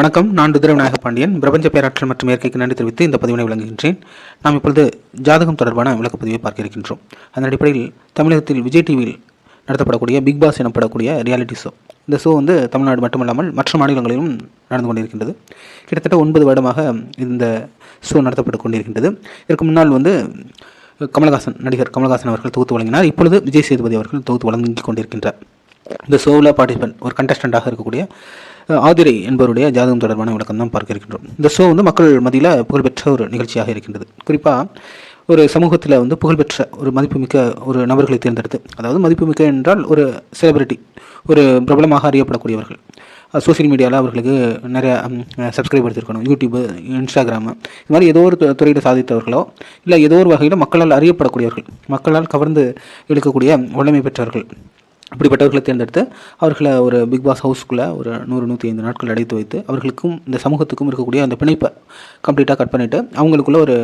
வணக்கம். நான் ருத்ர விநாயக பாண்டியன். பிரபஞ்ச பேராற்றல் மற்றும் இயற்கைக்கு நன்றி தெரிவித்து இந்த பதிவினை விளங்குகின்றேன். நாம் இப்பொழுது ஜாதகம் தொடர்பான விளக்கப்பதிவை பார்க்க இருக்கின்றோம். அதன் அடிப்படையில் தமிழகத்தில் விஜய் டிவியில் நடத்தப்படக்கூடிய பிக் பாஸ் எனப்படக்கூடிய ரியாலிட்டி ஷோ இந்த ஷோ வந்து தமிழ்நாடு மட்டுமல்லாமல் மற்ற மாநிலங்களிலும் நடந்து கொண்டிருக்கின்றது. கிட்டத்தட்ட ஒன்பது வருடமாக இந்த ஷோ நடத்தப்பட்டு கொண்டிருக்கின்றது. இதற்கு முன்னால் வந்து கமலஹாசன் நடிகர் கமலஹாசன் அவர்கள் தொகுத்து வழங்கினார். இப்பொழுது விஜய் சேதுபதி அவர்கள் தொகுத்து வழங்கி கொண்டிருக்கின்றார். இந்த ஷோவில் பார்ட்டிசிபென்ட் ஒரு கண்டஸ்டண்ட்டாக இருக்கக்கூடிய ஆதிரை என்பவருடைய ஜாதகம் தொடர்பான விளக்கம் தான் பார்க்க இருக்கின்றோம். இந்த ஷோ வந்து மக்கள் மத்தியில் புகழ்பெற்ற ஒரு நிகழ்ச்சியாக இருக்கின்றது. குறிப்பாக ஒரு சமூகத்தில் வந்து புகழ்பெற்ற ஒரு மதிப்புமிக்க ஒரு நபர்களை தேர்ந்தெடுத்து அதாவது மதிப்புமிக்க என்றால் ஒரு செலிபிரிட்டி ஒரு பிரபலமாக அறியப்படக்கூடியவர்கள். சோஷியல் மீடியாவில் அவர்களுக்கு நிறைய சப்ஸ்கிரைப் எடுத்திருக்கணும். யூடியூப்பு இன்ஸ்டாகிராமு இது மாதிரி ஏதோ ஒரு துறையில் சாதித்தவர்களோ இல்லை ஏதோ ஒரு வகையில் மக்களால் அறியப்படக்கூடியவர்கள் மக்களால் கவர்ந்து இழுக்கக்கூடிய வல்லமை பெற்றவர்கள் அப்படிப்பட்டவர்களை தேர்ந்தெடுத்து அவர்களை ஒரு பிக் பாஸ் ஹவுஸ்க்குள்ளே ஒரு நூறு நூற்றி ஐந்து நாட்கள் அடைத்து வைத்து அவர்களுக்கும் இந்த சமூகத்துக்கும் இருக்கக்கூடிய அந்த பிணைப்பை கம்ப்ளீட்டாக கட் பண்ணிவிட்டு அவங்களுக்குள்ள ஒரு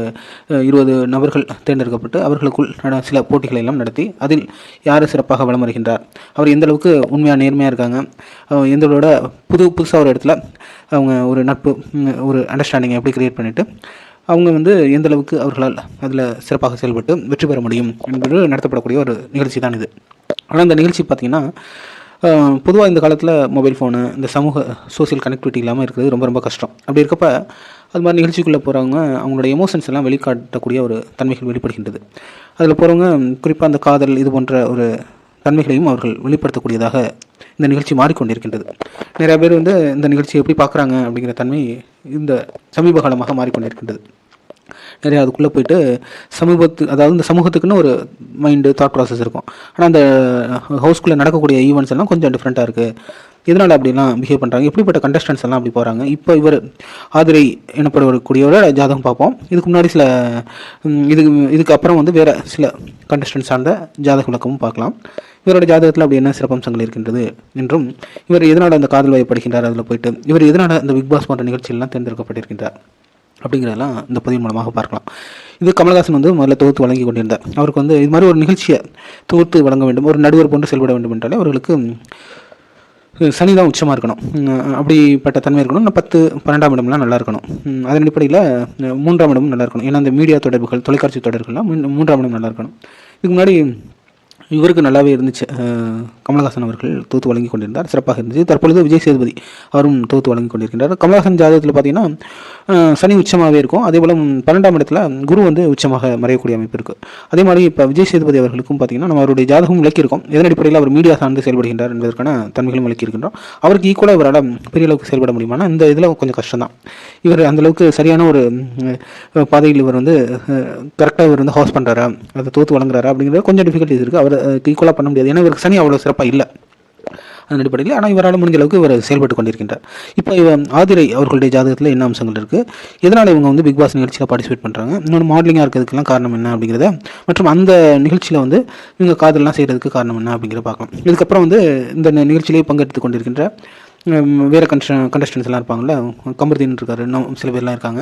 இருபது நபர்கள் தேர்ந்தெடுக்கப்பட்டு அவர்களுக்குள் நட- சில போட்டிகளை எல்லாம் நடத்தி அதில் யார் சிறப்பாக வலம் வருகின்றார்? அவர் எந்த அளவுக்கு உண்மையாக நேர்மையாக இருக்காங்க? அவங்க எந்தளோட புது புதுசாக ஒரு இடத்துல அவங்க ஒரு நட்பு ஒரு அண்டர்ஸ்டாண்டிங்கை எப்படி கிரியேட் பண்ணிவிட்டு அவங்க வந்து எந்தளவுக்கு அவர்களால் அதில் சிறப்பாக செயல்பட்டு வெற்றி பெற முடியும் என்பது நடத்தப்படக்கூடிய ஒரு நிகழ்ச்சி தான் இது. ஆனால் இந்த நிகழ்ச்சி பார்த்திங்கன்னா பொதுவாக இந்த காலத்தில் மொபைல் ஃபோனு இந்த சமூக சோசியல் கனெக்டிவிட்டி இல்லாமல் இருக்கிறது ரொம்ப ரொம்ப கஷ்டம். அப்படி இருக்கப்ப அது மாதிரி நிகழ்ச்சிக்குள்ளே போகிறவங்க அவங்களோட எமோஷன்ஸ் எல்லாம் வெளிக்காட்டக்கூடிய ஒரு தன்மைகள் வெளிப்படுகின்றது. அதில் போகிறவங்க குறிப்பாக அந்த காதல் இது போன்ற ஒரு தன்மைகளையும் அவர்கள் வெளிப்படுத்தக்கூடியதாக இந்த நிகழ்ச்சி மாறிக்கொண்டிருக்கின்றது. நிறைய பேர் வந்து இந்த நிகழ்ச்சியை எப்படி பார்க்குறாங்க அப்படிங்கிற தன்மை இந்த சமீப காலமாக மாறிக்கொண்டிருக்கின்றது. நிறைய அதுக்குள்ளே போயிட்டு சமூகத்து அதாவது இந்த சமூகத்துக்குன்னு ஒரு மைண்டு தாட் ப்ராசஸ் இருக்கும். ஆனால் அந்த ஹவுஸ்குள்ளே நடக்கக்கூடிய ஈவெண்ட்ஸ் எல்லாம் கொஞ்சம் டிஃப்ரெண்ட்டாக இருக்குது எதனால் அப்படிலாம் பிஹேவ் பண்ணுறாங்க எப்படிப்பட்ட கண்டஸ்டன்ஸ் எல்லாம் அப்படி போகிறாங்க இப்போ இவர் ஆதிரை எனப்படக்கூடியவரோட ஜாதகம் பார்ப்போம். இதுக்கு முன்னாடி சில இதுக்கு இதுக்கு அப்புறம் வந்து வேறு சில கண்டஸ்டன்ஸ் சார்ந்த ஜாதக விளக்கமும் பார்க்கலாம். இவரோட ஜாதகத்தில் அப்படி என்ன சிறப்பம்சங்கள் இருக்கின்றது என்றும் இவர் எதனால் அந்த காதல் வயப்படுகின்றார் அதில் போயிட்டு இவர் எதனால் அந்த பிக் பாஸ் போன்ற நிகழ்ச்சியெல்லாம் தேர்ந்தெடுக்கப்பட்டிருக்கின்றார்? அப்படிங்கிறதெல்லாம் இந்த பதிவு மூலமாக பார்க்கலாம். இது கமலஹாசன் வந்து முதல்ல தொகுத்து வழங்கி கொண்டிருந்தார். அவருக்கு வந்து இது மாதிரி ஒரு நிகழ்ச்சியை தொகுத்து வழங்க வேண்டும். ஒரு நடுவர் போன்று செயல்பட வேண்டும் என்றாலே அவர்களுக்கு சனிதான் சனி தான் உச்சமாக இருக்கணும். அப்படிப்பட்ட தன்மை இருக்கணும். இன்னும் பத்து பன்னெண்டாம் இடம்லாம் நல்லா இருக்கணும். அதன் அடிப்படையில் மூன்றாம் இடமும் நல்லா இருக்கணும். ஏன்னா அந்த மீடியா தொடர்புகள் தொலைக்காட்சி தொடர்கள்லாம் மூன்றாம் இடம் நல்லா இருக்கணும். இதுக்கு முன்னாடி இவருக்கு நல்லாவே இருந்துச்சு. கமலஹாசன் அவர்கள் தொகுத்து வழங்கி கொண்டிருந்தார். சிறப்பாக இருந்துச்சு. தற்பொழுது விஜய் சேதுபதி அவரும் தொகுத்து வழங்கி கொண்டிருக்கின்றார். கமலஹாசன் ஜாதகத்தில் பார்த்தீங்கன்னா சனி உச்சமாகவே இருக்கும். அதே போல் பன்னெண்டாம் இடத்துல குரு வந்து உச்சமாக மறையக்கூடிய அமைப்பு இருக்குது அதே மாதிரி இப்போ விஜய் சேதுபதி அவர்களுக்கும் பார்த்தீங்கன்னா நம்ம அவருடைய ஜாதகம் விளக்கியிருக்கோம். எதன் அடிப்படையில் அவர் மீடியா சார்ந்து செயல்படுகின்றார் என்பதற்கான தன்மைகளும் விளக்கியிருக்கின்றோம். அவருக்கு ஈக்குவலாக இவரால் பெரிய அளவுக்கு செயல்பட முடியுமானா இந்த இதில் கொஞ்சம் கஷ்டம் தான் இவர் அந்தளவுக்கு சரியான ஒரு பாதையில் இவர் வந்து கரெக்டாக இவர் வந்து ஹாஸ் பண்ணுறாரா அதை தோத்து வழங்குறாரா அப்படிங்கிறது கொஞ்சம் டிஃபிகல்ட்டிஸ் இருக்குது அவர் ஈக்குவலாக பண்ண முடியாது. ஏன்னா இவருக்கு சனி அவ்வளோ சிறப்பாக இல்லை. அதன் அடிப்படையில் ஆனால் இவரால் முடிஞ்ச அளவுக்கு இவர் செயல்பட்டு கொண்டிருக்கின்றார். இப்போ இவன் ஆதிரை அவர்களுடைய ஜாதகத்தில் என்ன அம்சங்கள் இருக்குது எதனால் இவங்க வந்து பிக் பாஸ் நிகழ்ச்சியில் பார்ட்டிசிபேட் பண்ணுறாங்க இன்னொன்று மாடலிங்காக இருக்கிறதுக்கெல்லாம் காரணம் என்ன அப்படிங்கிறத மற்றும் அந்த நிகழ்ச்சியில் வந்து இவங்க காதல்லாம் செய்கிறதுக்கு காரணம் என்ன அப்படிங்கிறத பார்க்கலாம். இதுக்கப்புறம் வந்து இந்த நிகழ்ச்சியிலேயே பங்கெடுத்து கொண்டிருக்கின்ற வேறு கன்ஷ கண்டஸ்டன்ஸ் எல்லாம் இருப்பாங்கல்ல கம்பர்தீன் இருக்காரு இன்னும் சில பேர்லாம் இருக்காங்க.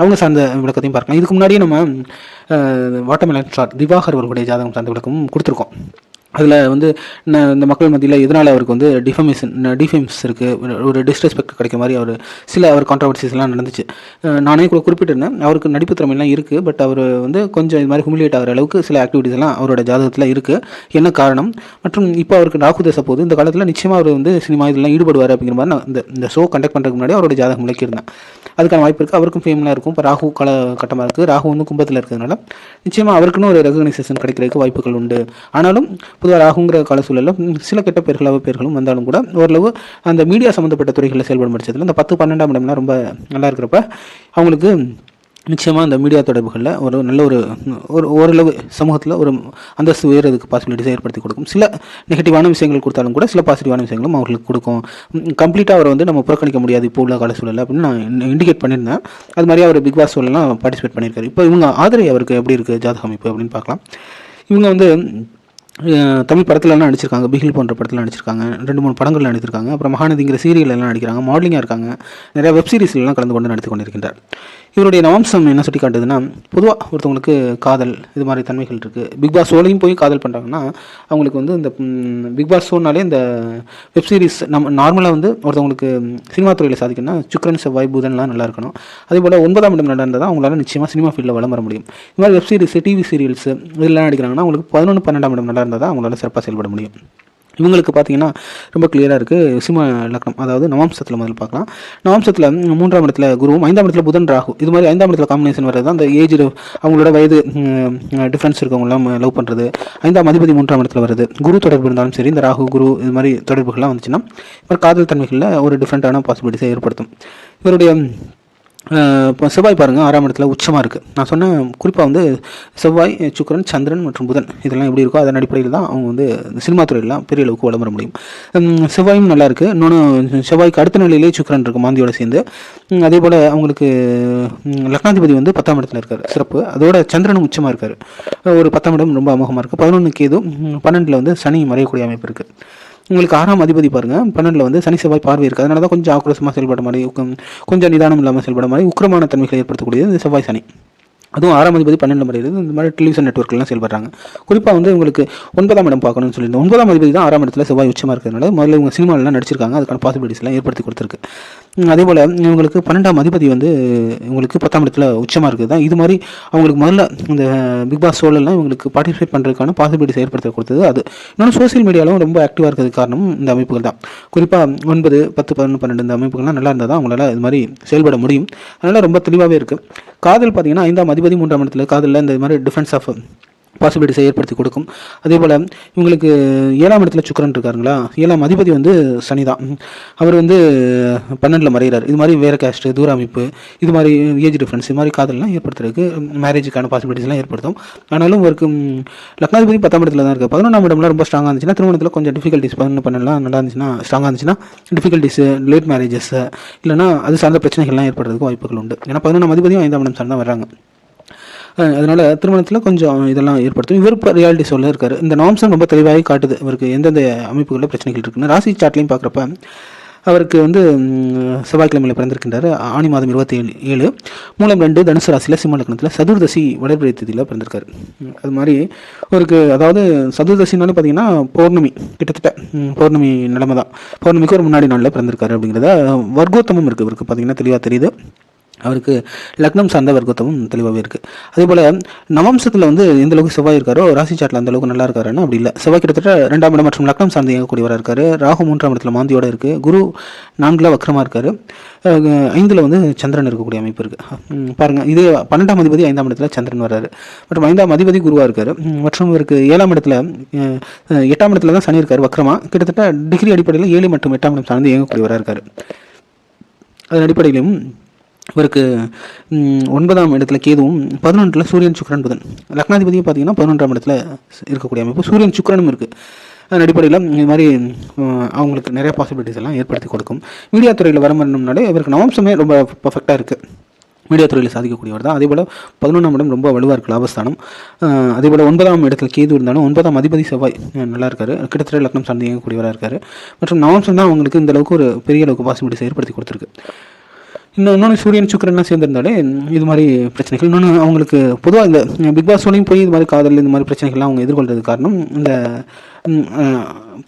அவங்க சார்ந்த விளக்கத்தையும் பார்க்கலாம். இதுக்கு முன்னாடியே நம்ம வாட்டர்மெலன் ஸ்டார் திவாகர் அவர்களுடைய ஜாதகம் சார்ந்த விளக்கமும் கொடுத்துருக்கோம். அதில் வந்து இந்த மக்கள் மத்தியில் எதனால் அவருக்கு வந்து டிஃபமேஷன் டிஃபேம்ஸ் இருக்குது ஒரு டிஸ்ரெஸ்பெக்ட் கிடைக்க மாதிரி அவர் சில அவர் கான்ட்ரவர்சிஸ்லாம் நடந்துச்சு. நானே கூட குறிப்பிட்டிருந்தேன் அவருக்கு நடிப்பு திறமையெல்லாம் இருக்குது பட் அவர் வந்து கொஞ்சம் இது மாதிரி ஹுமிலியேட் ஆகிற அளவுக்கு சில ஆக்டிவிட்டீஸ் எல்லாம் அவரோட ஜாதகத்தில் இருக்குது என்ன காரணம்? மற்றும் இப்போ அவருக்கு ராகு தசை இந்த காலத்தில் நிச்சயமாக அவர் வந்து சினிமா இதெல்லாம் ஈடுபடுவார் அப்படிங்கிற மாதிரி நான் இந்த இந்த ஷோ கண்டக்ட் பண்ணுறதுக்கு முன்னாடி அவரோட ஜாதகம் விளக்கியிருந்தேன் அதுக்கான வாய்ப்பு இருக்குது அவருக்கும் ஃபேம்லாம் இருக்கும். இப்போ ராகு கால கட்டமாக இருக்குது ராகு வந்து கும்பத்தில் இருக்கிறதுனால நிச்சயமாக அவருக்குன்னு ஒரு ரெகனைசேஷன் கிடைக்கிறதுக்கு வாய்ப்புகள் உண்டு. ஆனாலும் பொதுவாக ராகுங்கிற கால சூழலில் சில கெட்ட பேர்களாக பேர்களும் வந்தாலும் கூட ஓரளவு அந்த மீடியா சம்மந்தப்பட்ட துறைகளில் செயல்பட முடிச்சதில் இந்த பத்து பன்னெண்டாம் இடம்லாம் ரொம்ப நல்லா இருக்கிறப்ப அவங்களுக்கு நிச்சயமாக அந்த மீடியா தொடர்புகளில் ஒரு நல்ல ஒரு ஒரு ஓரளவு சமூகத்தில் ஒரு அந்தஸ்து உயர்றதுக்கு பாசிபிலிட்டிஸை ஏற்படுத்தி கொடுக்கும். சில நெகட்டிவான விஷயங்கள் கொடுத்தாலும் கூட சில பாசிட்டிவான விஷயங்களும் அவர்களுக்கு கொடுக்கும். கம்ப்ளீட்டாக அவரை வந்து நம்ம புறக்கணிக்க முடியாது இப்போ உள்ள கால சூழலில் அப்படின்னு நான் இண்டிகேட் பண்ணியிருந்தேன். அது மாதிரி அவர் பிக் பாஸ் சூழலாம் பார்ட்டிசிபேட் பண்ணியிருக்காரு. இப்போ இவங்க ஆதரவு அவருக்கு எப்படி இருக்குது ஜாதக அமைப்பு அப்படின்னு பார்க்கலாம். இவங்க வந்து தமிழ் படத்துலலாம் நடிச்சிருக்காங்க. பிகில் போன்ற படத்தில் நடிச்சிருக்காங்க. ரெண்டு மூணு படங்கள் நடிச்சிருக்காங்க அப்புறம் மகாநதிங்கிற சீரியல் எல்லாம் நடிக்கிறாங்க. மாடலிங்காக இருக்காங்க. நிறையா வெப் சீரிஸ்லாம் கலந்து கொண்டு நடித்து கொண்டிருக்கின்றார். இவருடைய நவம்சம் என்ன சுட்டி காட்டுதுன்னா பொதுவாக ஒருத்தவங்களுக்கு காதல் இது மாதிரி தன்மைகள் இருக்குது பிக் பாஸ் ஷோலையும் போய் காதல் பண்ணுறாங்கன்னா அவங்களுக்கு வந்து இந்த பிக் பாஸ் ஷோனாலே இந்த வெப் சீரிஸ் நம்ம நார்மலாக வந்து ஒருத்தவங்களுக்கு சினிமா துறையில் சாதிக்கணும்னா சுக்ரன் செவ்வாய் புதன்லாம் நல்லா இருக்கணும். அதே போல் ஒன்பதாம் இடம் நல்லா இருந்தால் தான் அவங்களால நிச்சயமாக சினிமா ஃபீல்டில் வளம் வர முடியும். இது மாதிரி வெப் சீரிஸ் டிவி சீரியல்ஸ் இதெல்லாம் நடிக்கிறாங்கன்னா அவங்களுக்கு பதினொன்று பன்னெண்டாம் இடம் நல்லா இருந்தால் தான் அவங்களால சிறப்பாக செயல்பட முடியும். இவங்களுக்கு பார்த்தீங்கன்னா ரொம்ப கிளியராக இருக்குது சிம்ம லக்னம் அதாவது நவாம்சத்தில் முதல்ல பார்க்கலாம். நவாம்சத்தில் மூன்றாம் இடத்துல குருவும் ஐந்தாம் இடத்துல புதன் ராகு. இது மாதிரி ஐந்தாம் இடத்துல காம்பினேஷன் வர்றது தான் அந்த ஏஜ் அவங்களோட வயது டிஃப்ரென்ஸ் இருக்கவங்களாம் லவ் பண்ணுறது ஐந்தாம் அதிபதி மூன்றாம் இடத்துல வருது. குரு தொடர்பு இருந்தாலும் சரி இந்த ராகு குரு இது மாதிரி தொடர்புகள்லாம் வந்துச்சுன்னா இப்போ காதல் தன்மைகளில் ஒரு டிஃப்ரெண்ட்டான பாசிபிலிட்டிஸை ஏற்படுத்தும். இவருடைய இப்போ செவ்வாய் பாருங்கள் ஆறாம் இடத்துல உச்சமாக இருக்குது நான் சொன்ன குறிப்பாக வந்து செவ்வாய் சுக்கரன் சந்திரன் மற்றும் புதன் இதெல்லாம் எப்படி இருக்கோ அதன் அடிப்படையில் தான் அவங்க வந்து சினிமா துறையிலாம் பெரிய அளவுக்கு வளம் வர முடியும் செவ்வாயும் நல்லா இருக்குது இன்னொன்று செவ்வாய்க்கு அடுத்த நிலையிலே சுக்கரன் இருக்குது மாந்தியோட சேர்ந்து. அதே போல் அவங்களுக்கு லக்னாதிபதி வந்து பத்தாம் இடத்துல இருக்கார் சிறப்பு. அதோட சந்திரனும் உச்சமாக இருக்கார். ஒரு பத்தாம் இடம் ரொம்ப அமோகமாக இருக்குது பதினொன்று கேது பன்னெண்டில் வந்து சனி மறையக்கூடிய அமைப்பு இருக்குது உங்களுக்கு ஆறாம் அதிபதி பாருங்கள் பன்னெண்டில் வந்து சனி செவ்வாய் பார்வை இருக்குது அதனால தான் கொஞ்சம் ஆக்ரோஷமாக செயல்பட மாதிரி கொஞ்சம் நிதானம் இல்லாமல் செயல்பட மாதிரி உக்கிரமான தன்மைகளை ஏற்படுத்தக்கூடியது இந்த செவ்வாய் சனி. அதுவும் ஆறாம் அதிபதி பன்னெண்டு மாதிரி இந்த மாதிரி டெலிவிஷன் நெட்ஒர்க்லாம் செயல்படுறாங்க. குறிப்பாக வந்து உங்களுக்கு ஒன்பதாம் இடம் பார்க்கணும்னு சொல்லியிருந்தோம் ஒன்பதாம் அதிபதி தான் ஆறாம் இடத்துல செவ்வாய் உச்சமாக இருக்கிறதுனால முதல்ல இவங்க சினிமாலெலாம் நடிச்சிருக்காங்க. அதுக்கான பாசிபிலிட்டிஸ்லாம் ஏற்படுத்தி கொடுத்துருக்கு. அதே போல் இவங்களுக்கு பன்னெண்டாம் அதிபதி வந்து இவங்களுக்கு பத்தாம் இடத்துல உச்சமாக இருக்குது. தான் இது மாதிரி அவங்களுக்கு முதல்ல இந்த பிக் பாஸ் ஷோலெல்லாம் இவங்களுக்கு பார்ட்டிசிபேட் பண்ணுறதுக்கான பாசிபிலிட்டிஸ் ஏற்படுத்த கொடுத்தது அது. இன்னொன்று சோசியல் மீடியாவிலும் ரொம்ப ஆக்டிவாக இருக்கிறது காரணம் இந்த அமைப்புகள் தான். குறிப்பாக ஒன்பது பத்து பதினொன்று பன்னெண்டு இந்த அமைப்புகள்லாம் நல்லா இருந்தால் தான் அவங்களால இது மாதிரி செயல்பட முடியும். அதனால் ரொம்ப தெளிவாகவே இருக்குது காதல் பார்த்தீங்கன்னா ஐந்தாம் அதிபதி மூன்றாம் இடத்துல காதலில் இந்த மாதிரி டிஃபரன்ஸ் ஆஃப் பாசிபிலிட்டிஸை ஏற்படுத்தி கொடுக்கும். அதே போல் இவங்களுக்கு ஏழாம் இடத்துல சுக்கரன் இருக்காருங்களா? ஏழாம் அதிபதி வந்து சனி தான் அவர் வந்து பன்னெண்டில் மறைகிறார் இது மாதிரி வேறு கேஸ்ட்டு தூர அமைப்பு இது மாதிரி ஏஜ் டிஃப்ரென்ஸ் இது மாதிரி காதல்லாம் ஏற்படுத்துறதுக்கு மேரேஜுக்கான பாசிபிலிட்டிஸ்லாம் ஏற்படுத்தும். ஆனாலும் அவருக்கு லக்னாதிபதி பத்தாம் இடத்துல தான் இருக்குது பதினொன்றாம் இடம்லாம் ரொம்ப ஸ்ட்ராங்காக இருந்துச்சுன்னா திருமணத்தில் கொஞ்சம் டிஃபிகல்ட்டிஸ் பதினொன்று பண்ணலாம். நல்லா இருந்துச்சுன்னா ஸ்ட்ராங்காக இருந்துச்சுன்னா டிஃபிகல்ட்டிஸு லேட் மேரேஜஸ் இல்லைனா அது சார்ந்த பிரச்சனைகள்லாம் ஏற்படுறதுக்கு வாய்ப்புகள் உண்டு. ஏன்னா பதினொன்றாம் அதிபதியும் ஐந்தாம் இடம் சார்ந்தான் வர்றாங்க. அதனால் திருமணத்தில் கொஞ்சம் இதெல்லாம் ஏற்படுத்தும். இவர் இப்போ ரியாலிட்டி சொல்ல இருக்கார். இந்த நாம்சம் ரொம்ப தெளிவாகவே காட்டுது. இவருக்கு எந்தெந்த அமைப்புகளில் பிரச்சனைகள் இருக்குன்னு. ராசி சாட்லையும் பார்க்குறப்ப அவருக்கு வந்து செவ்வாய்க்கிழமையில் பிறந்திருக்கின்றார். ஆணி மாதம் இருபத்தி ஏழு. ஏழு மூலம் ரெண்டு தனுசு ராசியில் சிம்ம லக்னத்தில் சதுர்தசி வளர்பிறை திதியில் பிறந்திருக்காரு. அது மாதிரி அவருக்கு அதாவது சதுர்தசினாலும் பார்த்தீங்கன்னா பௌர்ணமி கிட்டத்தட்ட பௌர்ணமி நிலைமை தான் பௌர்ணமிக்கு ஒரு முன்னாடி நாளில் பிறந்திருக்காரு அப்படிங்கிறத வர்க்கோத்தமும் இருக்குது இவருக்கு பார்த்தீங்கன்னா தெளிவாக தெரியுது. அவருக்கு லக்னம் சார்ந்த வர்க்கத்தமும் தெளிவாகவே இருக்குது அதே போல் நவம்சத்தில் வந்து எந்த அளவுக்கு செவ்வாய் இருக்காரோ ராசி சாட்டில் அந்த அளவுக்கு நல்லா இருக்காருன்னா அப்படி இல்லை. செவ்வாய் கிட்டத்தட்ட ரெண்டாம் இடம் மற்றும் லக்னம் சார்ந்த இயங்கக்கூடியவராக இருக்காரு. ராகு மூன்றாம் இடத்துல மாந்தியோட இருக்குது குரு நான்கில் வக்கரமாக இருக்காரு. ஐந்தில் வந்து சந்திரன் இருக்கக்கூடிய அமைப்பு இருக்குது பாருங்கள் இதே பன்னெண்டாம் அதிபதி ஐந்தாம் இடத்துல சந்திரன் வர்றாரு. மற்றும் ஐந்தாம் அதிபதி குருவாக இருக்காரு. மற்றும் இவருக்கு ஏழாம் இடத்துல எட்டாம் இடத்துல தான் சனி இருக்கார் வக்கரமாக கிட்டத்தட்ட டிகிரி அடிப்படையில் ஏழு மற்றும் எட்டாம் இடம் சார்ந்து இயங்கக்கூடியவராக இருக்காரு. அதன் அடிப்படையிலும் இவருக்கு ஒன்பதாம் இடத்துல கேதுவும் பதினொன்றில் சூரியன் சுக்கரன் புதன். லக்னாதிபதியும் பார்த்தீங்கன்னா பதினொன்றாம் இடத்துல இருக்கக்கூடிய அமைப்பு. சூரியன் சுக்கிரனும் இருக்குது அதன் அடிப்படையில் இது மாதிரி அவங்களுக்கு நிறைய பாசிபிலிட்டிஸ் எல்லாம் ஏற்படுத்தி கொடுக்கும். மீடியா துறையில் வர வரணும்னாலே இவருக்கு நவம்சமே ரொம்ப பர்ஃபெக்டாக இருக்குது மீடியா துறையில் சாதிக்கக்கூடியவர் தான். அதே போல் பதினொன்றாம் இடம் ரொம்ப வலுவாக இருக்குது லாபஸ்தானம். அதே போல் ஒன்பதாம் இடத்துல கேது இருந்தாலும் ஒன்பதாம் அதிபதி செவ்வாய் நல்லா இருக்காரு. கிட்டத்தட்ட லக்னம் சார்ந்து இயங்கக்கூடியவராக இருக்காரு. மற்றும் நவம்சம் தான் அவங்களுக்கு இந்த அளவுக்கு ஒரு பெரிய அளவுக்கு பாசிபிலிட்டிஸ் ஏற்படுத்தி கொடுத்துருக்கு. இன்னும் இன்னொன்று சூரியன் சுக்கரன்லாம் சேர்ந்திருந்தாலே இது மாதிரி பிரச்சனைகள். இன்னொன்று அவங்களுக்கு பொதுவாக இந்த பிக் பாஸ் போய் இது மாதிரி காதல் இந்த மாதிரி பிரச்சனைகள்லாம் அவங்க எதிர்கொள்றது காரணம் இந்த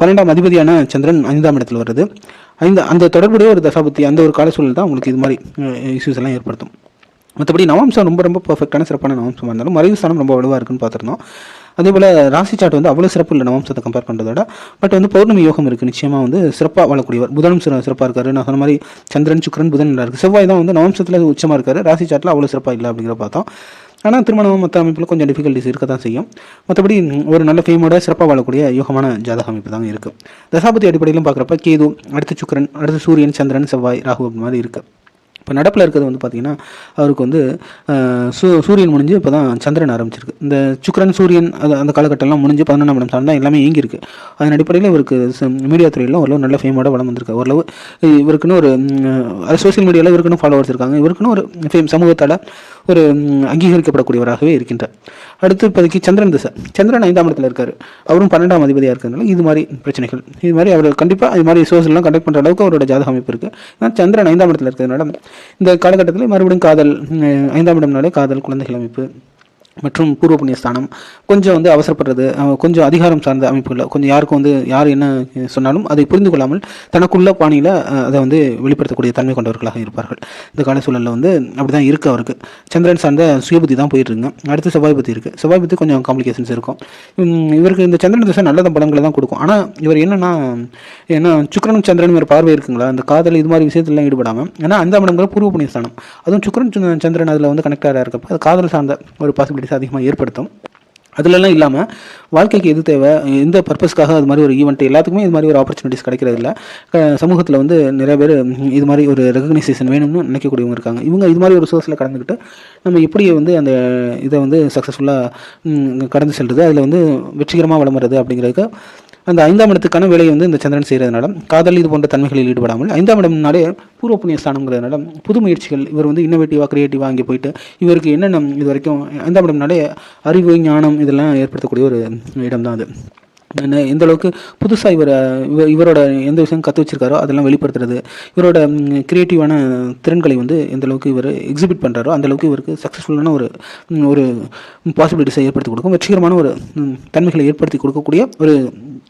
பன்னெண்டாம் அதிபதியான சந்திரன் ஐந்தாம் இடத்துல வருது ஐந்து அந்த தொடர்புடைய ஒரு தசாபத்தி அந்த ஒரு கால சூழல் தான் அவங்களுக்கு இது மாதிரி இஷ்யூஸ் எல்லாம் ஏற்படுத்தும். மற்றபடி நவம்சம் ரொம்ப ரொம்ப பர்ஃபெக்டான சிறப்பான நவம்சமாக இருந்தாலும் மறைவு ஸ்தானம் ரொம்ப வலுவாக இருக்குன்னு பார்த்துருந்தோம். அதே போல் ராசி சாட் வந்து அவ்வளோ சிறப்பு இல்லை நவம்சத்தை கம்பேர் பண்ணுறதோட பட் வந்து பௌர்ணமி யோகம் இருக்குது நிச்சயமாக வந்து சிறப்பாக வாழக்கூடியவர். புதனும் சிறப்பாக இருக்காரு. நான் சொன்ன மாதிரி சந்திரன் சுக்கரன் புதன் நல்லா இருக்குது செவ்வாய் தான் வந்து நவம்சத்தில் உச்சமாக இருக்காரு. ராசி சாட்டில் அவ்வளோ சிறப்பாக இல்லை அப்படிங்கிற பார்த்தோம். ஆனால் திருமணம் மற்ற அமைப்பில் கொஞ்சம் டிஃபிகல்ட்டிஸ் இருக்க தான் செய்யும் மற்றபடி ஒரு நல்ல ஃபேமோட சிறப்பாக வாழக்கூடிய யோகமான ஜாதக அமைப்பு தான் இருக்குது தசாபதி அடிப்படையிலும் பார்க்குறப்ப கேது அடுத்து சுக்கரன் அடுத்து சூரியன் சந்திரன் செவ்வாய் ராகு அப்படி மாதிரி இருக்குது இப்போ நடப்பில் இருக்கிறது வந்து பார்த்தீங்கன்னா அவருக்கு வந்து சூ சூரியன் முடிஞ்சு இப்போ தான் சந்திரன் ஆரம்பிச்சிருக்கு. இந்த சுக்கரன் சூரியன் அது அந்த காலகட்டம்லாம் முடிஞ்சு பதினொன்றாம் இடம் சார்ந்தா எல்லாமே இயங்கியிருக்கு. அதன் அடிப்படையில் இவருக்கு மீடியா துறையில் ஓரளவு நல்ல ஃபேமோட வளம் வந்திருக்கு. ஓரளவு இவருக்குன்னு ஒரு சோஷியல் மீடியாவில் இவருக்குன்னு ஃபாலோவர்ஸ் இருக்காங்க. இவருக்குன்னு ஒரு ஃபேம் சமூகத்தால் ஒரு அங்கீகரிக்கப்படக்கூடியவராகவே இருக்கின்றார். அடுத்து இப்போதைக்கு சந்திரன் திசை. சந்திரன் ஐந்தாம் இடத்துல இருக்கார். அவரும் பன்னெண்டாம் அதிபதியாக இருக்கிறதுனால இது மாதிரி பிரச்சனைகள். இது மாதிரி அவர் கண்டிப்பாக இது மாதிரி சோர்ஸ்லாம் கண்டக்ட் பண்ணுற அளவுக்கு அவரோட ஜாதக அமைப்பு இருக்குது ஏன்னா சந்திரன் ஐந்தாம் இடத்துல இருக்கிறதுனால இந்த காலகட்டத்தில் மறுபடியும் காதல் ஐந்தாம் இடம்னாலே காதல் குழந்தைகள் அமைப்பு. மற்றும் பூர்வ புண்ணிய ஸ்தானம் கொஞ்சம் வந்து அவசரப்படுறது கொஞ்சம் அதிகாரம் சார்ந்த அமைப்புகளில் கொஞ்சம் யாருக்கும் வந்து யார் என்ன சொன்னாலும் அதை புரிந்து கொள்ளாமல் தனக்குள்ள பாணியில் அதை வந்து வெளிப்படுத்தக்கூடிய தன்மை கொண்டவர்களாக இருப்பார்கள். இந்த கால சூழலில் வந்து அப்படி தான் இருக்குது அவருக்கு. சந்திரன் சார்ந்த சுயபுத்தி தான் போயிட்டு இருக்குங்க. அடுத்து செவ்வாய் புத்தி இருக்குது செவ்வாய் புத்தி கொஞ்சம் காம்ப்ளிகேஷன்ஸ் இருக்கும். இவருக்கு இந்த சந்திரன் திசை நல்ல பலங்களை தான் கொடுக்கும். ஆனால் இவர் என்னன்னா ஏன்னா சுக்கரனும் சந்திரனும் ஒரு பார்வை இருக்குங்களா? அந்த காதல் இது மாதிரி விஷயத்துலாம் ஈடுபடாமல் ஏன்னா அந்த இடம்ங்கிற பூர்வ புண்ணிய ஸ்தானம் அதுவும் சுக்கரன் சந்திரன் சந்திரன் அதில் வந்து கனெக்டாக இருக்கப்போ அது காதல் சார்ந்த ஒரு பாசிபிலிட்டிஸ் அதிகமாக ஏற்படுத்தும். அதுலலாம் இல்லாமல் வாழ்க்கைக்கு எது தேவை? எந்த பர்பஸ்க்காக அது மாதிரி ஒரு ஈவெண்ட் எல்லாத்துக்குமே இது மாதிரி ஒரு ஆப்பர்ச்சுனிட்டிஸ் கிடைக்கிறது இல்லை சமூகத்தில் வந்து நிறைய பேர் இது மாதிரி ஒரு ரெகக்னைசேஷன் வேணும்னு நினைக்கக்கூடியவங்க இருக்காங்க. இவங்க இது மாதிரி ஒரு சோர்ஸில் கடந்துக்கிட்டு நம்ம எப்படி வந்து அந்த இதை வந்து சக்ஸஸ்ஃபுல்லாக கடந்து செல்றது? அதில் வந்து வெற்றிகரமாக வளமுறது அப்படிங்கிறதுக்கு அந்த ஐந்தாம் இடத்துக்கான வேலையை வந்து இந்த சந்திரன் செய்கிறதுனால காதல் இது போன்ற தன்மைகளில் ஈடுபடாமல் ஐந்தாம் இடம்னாலே பூர்வ புண்ணிய ஸ்தானங்கிறதுனால புது முயற்சிகள் இவர் வந்து இன்னோவேட்டிவாக க்ரியேட்டிவாக அங்கே போயிட்டு இவருக்கு என்னென்ன இது வரைக்கும் ஐந்தாம் இடம்னாலே அறிவு ஞானம் இதெல்லாம் ஏற்படுத்தக்கூடிய ஒரு இடம் தான் அது. எந்த அளவுக்கு புதுசாக இவர் இவர் இவரோட எந்த விஷயம் கற்று வச்சிருக்காரோ அதெல்லாம் வெளிப்படுத்துறது இவரோட க்ரியேட்டிவான திறன்களை வந்து எந்த அளவுக்கு இவர் எக்ஸிபிட் பண்ணுறாரோ அந்த அளவுக்கு இவருக்கு சக்ஸஸ்ஃபுல்லான ஒரு ஒரு பாசிபிலிட்டிஸை ஏற்படுத்தி கொடுக்கும். வெற்றிகரமான ஒரு தன்மைகளை ஏற்படுத்தி கொடுக்கக்கூடிய ஒரு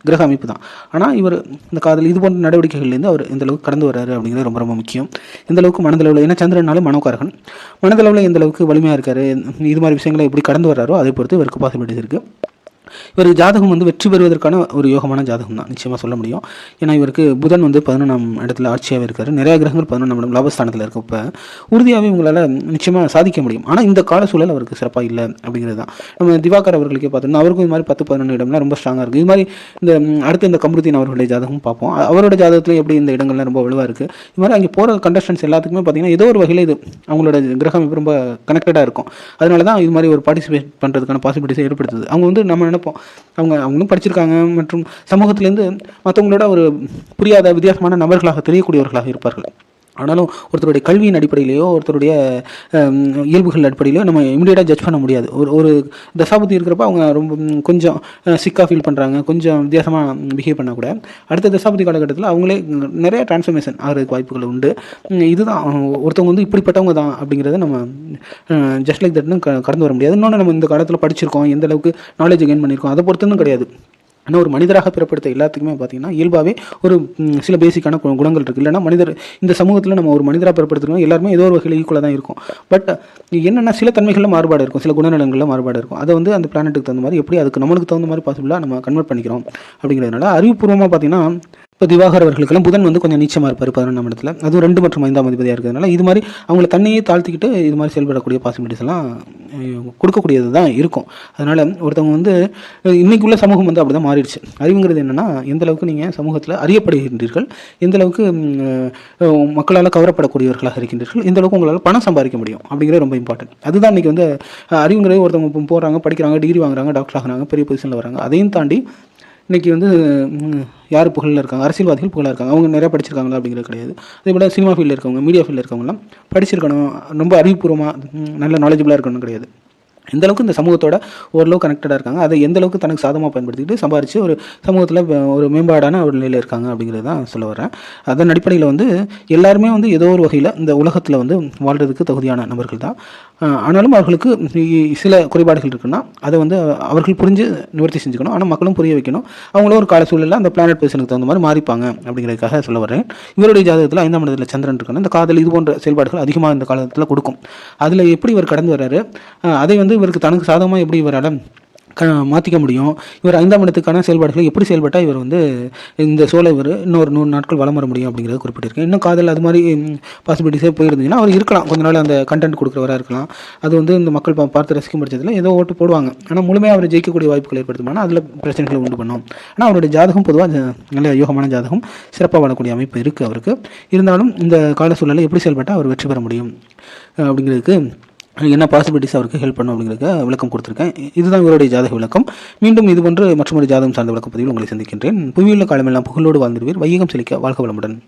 கிரக அமைப்பு தான். ஆனால் இவர் இந்த காதல் இது போன்ற நடவடிக்கைகள்லேருந்து அவர் எந்த அளவுக்கு கடந்து வர்றாரு அப்படிங்கிறது ரொம்ப ரொம்ப முக்கியம். எந்த அளவுக்கு மனதளவில் ஏன்னா சந்திரனாலும் மனோகாரகன். மனதளவில் எந்த அளவுக்கு வலிமையாக இருக்காரு இது மாதிரி விஷயங்களை எப்படி கடந்து வர்றாரோ அதை பொறுத்து இவருக்கு பாசிபிலிட்டிஸ் இருக்குது இவருக்கு ஜாதகம் வந்து வெற்றி பெறுவதற்கான ஒரு யோகமான ஜாதகம் தான். நிச்சயமாக சொல்ல முடியும். ஏன்னா இவருக்கு புதன் வந்து பதினொன்றாம் இடத்துல ஆட்சியாகவே இருக்கார். நிறைய கிரகங்கள் பதினொன்றாம் இடம் லாபஸ்தானத்தில் இருக்கப்ப உறுதியாகவே உங்களால் நிச்சயமாக சாதிக்க முடியும். ஆனால் இந்த கால சூழல் அவருக்கு சிறப்பாக இல்லை அப்படிங்கிறது தான். நம்ம திவாகர் அவர்களுக்கே பார்த்தோம்னா அவருக்கும் இது மாதிரி பத்து பதினொன்று இடம்லாம் ரொம்ப ஸ்ட்ராங்காக இருக்குது இது மாதிரி இந்த அடுத்து இந்த கமருதீன் அவர்களுடைய ஜாதகம் பார்ப்போம். அவரோட ஜாதகத்தில் எப்படி இந்த இடங்கள்லாம் ரொம்ப வலுவாக இருக்குது இது மாதிரி அங்கே போகிற கண்டஸ்டன்ஸ் எல்லாத்துக்குமே பார்த்தீங்கன்னா ஏதோ ஒரு வகையில் இது அவங்களோட கிரகம் ரொம்ப கனெக்டடாக இருக்கும். அதனால தான் இது மாதிரி ஒரு பார்ட்டிசிபேட் பண்ணுறதுக்கான பாசிபிலிட்டிஸை ஏற்படுத்துது. அவங்க வந்து நம்ம நினைப்போம். அவங்க அவங்களும் படிச்சிருக்காங்க மற்றும் சமூகத்திலேருந்து மற்றவங்களோட ஒரு புரியாத வித்தியாசமான நபர்களாக தெரியக்கூடியவர்களாக இருப்பார்கள். ஆனாலும் ஒருத்தருடைய கல்வியின் அடிப்படையிலையோ ஒருத்தருடைய இயல்புகள் அடிப்படையிலையோ நம்ம இமீடியட்டாக ஜட்ஜ் பண்ண முடியாது. ஒரு ஒரு தசாபதி இருக்கிறப்ப அவங்க ரொம்ப கொஞ்சம் சிக்காக ஃபீல் பண்ணுறாங்க கொஞ்சம் வித்தியாசமாக பிஹேவ் பண்ணக்கூட அடுத்த தசாபதி காலகட்டத்தில் அவங்களே நிறைய டிரான்ஸ்ஃபர்மேஷன் ஆகிறதுக்கு வாய்ப்புகள் உண்டு. இதுதான். ஒருத்தவங்க வந்து இப்படிப்பட்டவங்க தான் அப்படிங்கிறத நம்ம ஜஸ்ட் லைக் தட்னு க கடந்து வர முடியாது. இன்னொன்று நம்ம இந்த காலத்தில் படிச்சிருக்கோம் எந்த அளவுக்கு நாலேஜ் கெயின் பண்ணியிருக்கோம் அதை பொறுத்ததும் கிடையாது. ஆனால் ஒரு மனிதராக பிறப்படுத்த எல்லாத்துக்குமே பார்த்தீங்கன்னா இயல்பாகவே ஒரு சில பேசிக்கான குணங்கள் இருக்குது இல்லைன்னா மனிதர் இந்த சமூகத்தில் நம்ம ஒரு மனிதராக பிறப்படுத்துறோம் எல்லாருமே ஏதோ ஒரு வகையில் ஈக்குவலாக தான் இருக்கும். பட் என்னென்னா சில தன்மைகளில் மாறுபாடு இருக்கும். சில குணநலங்களில் மாறுபாடு இருக்கும். அதை வந்து அந்த பிளானெட்டுக்கு தகுந்த மாதிரி எப்படி அதுக்கு நம்மளுக்கு தகுந்த மாதிரி பாசிபிளாக நம்ம கன்வெர்ட் பண்ணிக்கிறோம். அப்படிங்கிறதுனால அறிவுபூர்வமாக பார்த்தீங்கன்னா இப்போ திவாகர் அவர்களுக்கெல்லாம் புதன் வந்து கொஞ்சம் நீச்சமாக இருப்பார் பதினொன்றாம் இடத்துல. அதுவும் ரெண்டு மற்றும் ஐந்தாம் அதிபதியாக இருக்கிறதுனால இது மாதிரி அவங்கள தன்னையே தாழ்த்திக்கிட்டு இது மாதிரி செயல்படக்கூடிய பாசிபிலிட்டிஸ் எல்லாம் கொடுக்கக்கூடியது தான் இருக்கும். அதனால் ஒருத்தவங்க வந்து இன்றைக்குள்ள சமூகம் வந்து அப்படி தான் மாறிடுச்சு. அறிவுங்கிறது என்னென்னா எந்தளவுக்கு நீங்கள் சமூகத்தில் அறியப்படுகின்றீர்கள் எந்த அளவுக்கு மக்களால் கவரப்படக்கூடியவர்களாக இருக்கின்றீர்கள் எந்தளவுக்கு உங்களால் பணம் சம்பாதிக்க முடியும் அப்படிங்கிறது ரொம்ப இம்பார்ட்டன்ட் அதுதான் இன்றைக்கி வந்து அறிவுங்கிறது ஒருத்தவங்க போகிறாங்க படிக்கிறாங்க டிகிரி வாங்குறாங்க டாக்டர் ஆகுறாங்க பெரிய பொசிஷனில் வராங்க அதையும் தாண்டி இன்றைக்கி வந்து யார் புகழில் இருக்காங்க? அரசியல்வாதிகள் புகழாக இருக்காங்க. அவங்க நிறையா படிச்சிருக்காங்களா அப்படிங்கிறது கிடையாது. அதே போல் சினிமா ஃபீல்டில் இருக்கவங்க மீடியா ஃபீல்டில் இருக்கவங்கலாம் படிச்சிருக்கணும். ரொம்ப அறிவுபூர்வமாக நல்ல நாலேஜபிளாக இருக்கணும் கிடையாது. எந்த அளவுக்கு இந்த சமூகத்தோட ஓரளவு கனெக்டடாக இருக்காங்க அதை எந்த அளவுக்கு தனக்கு சாதமாக பயன்படுத்திக்கிட்டு சம்பாரித்து ஒரு சமூகத்தில் ஒரு மேம்பாடான ஒரு நிலையில் இருக்காங்க அப்படிங்கிறது தான் சொல்ல வரேன் அதன் அடிப்படையில் வந்து எல்லாருமே வந்து ஏதோ ஒரு வகையில் இந்த உலகத்தில் வந்து வாழ்கிறதுக்கு தகுதியான நபர்கள் தான். ஆனாலும் அவர்களுக்கு சில குறைபாடுகள் இருக்குன்னா அதை வந்து அவர்கள் புரிஞ்சு நிவர்த்தி செஞ்சுக்கணும். ஆனால் மக்களும் புரிய வைக்கணும். அவங்களும் ஒரு கால சூழலில் அந்த பிளானட் பேசனுக்கு தகுந்த மாதிரி மாறிப்பாங்க அப்படிங்கிறதுக்காக சொல்ல வரேன் இவருடைய ஜாதகத்தில் ஐந்தாம் இடத்துல சந்திரன் இருக்குன்னா இந்த காதல் இது போன்ற செயல்பாடுகள் அதிகமாக இந்த காலத்தில் கொடுக்கும். அதில் எப்படி இவர் கடந்து வர்றாரு? அதை வந்து இவருக்கு தனக்கு சாதகமாக எப்படி இவரால் க மாற்றிக்க முடியும். இவர் ஐந்தாம் இடத்துக்கான செயல்பாடுகளை எப்படி செயல்பட்டால் இவர் வந்து இந்த சோலை இவர் இன்னொரு நூறு நாட்கள் வளம் வர முடியும் அப்படிங்கிறத குறிப்பிட்டிருக்கேன். இன்னும் காதல் அது மாதிரி பாசிபிலிட்டிஸே போயிருந்தீங்கன்னா அவர் இருக்கலாம். கொஞ்ச நாள் அந்த கண்டென்ட் கொடுக்குறவராக இருக்கலாம். அது வந்து இந்த மக்கள் பார்த்து ரசிக்க முடிச்சதில் ஏதோ ஓட்டு போடுவாங்க. ஆனால் முழுமையாக அவர் ஜெயிக்கக்கூடிய வாய்ப்புகள் ஏற்படுத்துமானா அதில் பிரச்சனைகளை உண்டு பண்ணும். ஆனால் அவருடைய ஜாதகம் பொதுவாக நல்ல யோகமான ஜாதகம் சிறப்பாக வாழக்கூடிய அமைப்பு இருக்குது அவருக்கு. இருந்தாலும் இந்த கால சூழலில் எப்படி செயல்பட்டால் அவர் வெற்றி பெற முடியும் அப்படிங்கிறதுக்கு என்ன பாசிபிலிட்டிஸ் அவருக்கு ஹெல்ப் பண்ணும் அப்படிங்கிறத விளக்கம் கொடுத்துருக்கேன். இதுதான் இவருடைய ஜாதக விளக்கம். மீண்டும் இது போன்று மற்றொரு ஜாதகம் சார்ந்த விளக்க பதிவில் உங்களை சந்திக்கின்றேன். புவியுள்ள காலமெல்லாம் புகழோடு வாழ்ந்திருவீர் வையகம் செழிக்க வாழ்க வளமுடன்.